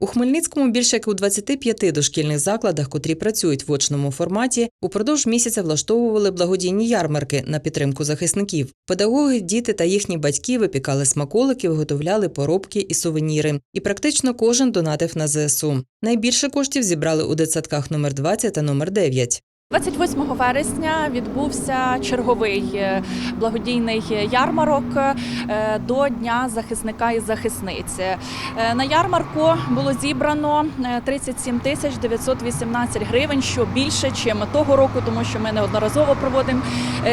У Хмельницькому більше як у 25 дошкільних закладах, котрі працюють в очному форматі, упродовж місяця влаштовували благодійні ярмарки на підтримку захисників. Педагоги, діти та їхні батьки випікали смаколики, виготовляли поробки і сувеніри. І практично кожен донатив на ЗСУ. Найбільше коштів зібрали у дитсадках номер 20 та номер 9. 28 вересня відбувся черговий е, благодійний ярмарок е, до Дня захисника і захисниці. Е, На ярмарку було зібрано е, 37 тисяч 918 гривень, що більше, ніж того року, тому що ми неодноразово проводимо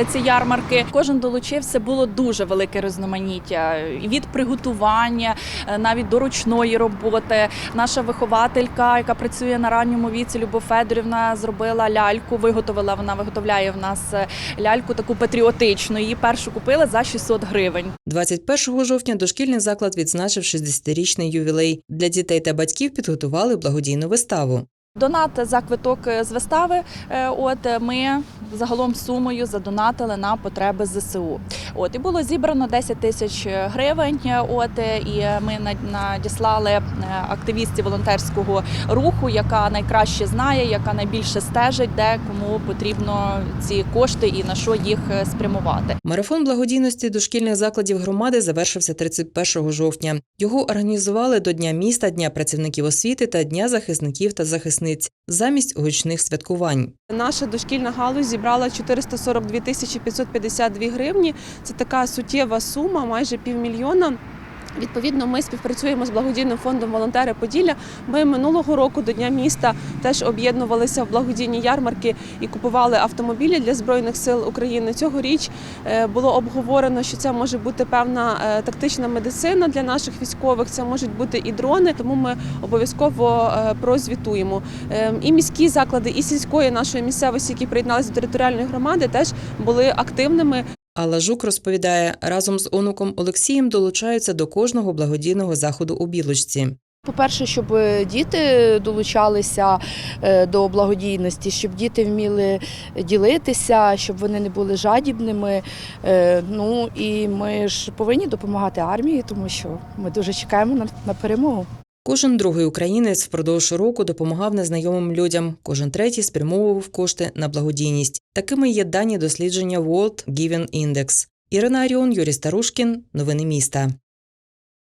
ці ярмарки. Кожен долучився, було дуже велике різноманіття від приготування, навіть до ручної роботи. Наша вихователька, яка працює на ранньому віці, Любов Федорівна, зробила ляльку. Виготовила вона виготовляє в нас е, ляльку таку патріотичну. Її першу купила за 600 гривень. 21 жовтня дошкільний заклад відзначив 60-річний ювілей. Для дітей та батьків підготували благодійну виставу. Донат за квиток з вистави. е, От е, ми загалом сумою задонатили на потреби ЗСУ. От і було зібрано 10 тисяч гривень. е, От і ми над- надіслали активістів волонтерського руху, яка найкраще знає, яка найбільше стежить, де кому потрібно ці кошти і на що їх спрямувати. Марафон благодійності дошкільних закладів громади завершився 31 жовтня. Його організували до Дня міста, Дня працівників освіти та Дня захисників та захисниць замість гучних святкувань. Наша дошкільна галузь зібрала 442 тисячі 552 гривні. Це така суттєва сума, майже півмільйона. Відповідно, ми співпрацюємо з благодійним фондом Волонтери Поділля. Ми минулого року до Дня міста теж об'єднувалися в благодійні ярмарки і купували автомобілі для збройних сил України. Цьогоріч е, було обговорено, що це може бути певна е, тактична медицина для наших військових. Це можуть бути і дрони, тому ми обов'язково е, прозвітуємо. Ем, І міські заклади, і сільської нашої місцевості, які приєдналися до територіальної громади, теж були активними. Алла Жук розповідає, разом з онуком Олексієм долучаються до кожного благодійного заходу у Білочці. По-перше, щоб діти долучалися е, до благодійності, щоб діти вміли ділитися, щоб вони не були жадібними. Е, Ну і ми ж повинні допомагати армії, тому що ми дуже чекаємо на перемогу. Кожен другий українець впродовж року допомагав незнайомим людям. Кожен третій спрямовував кошти на благодійність. Такими є дані дослідження World Giving Index. Ірина Аріон, Юрій Старушкін. Новини міста.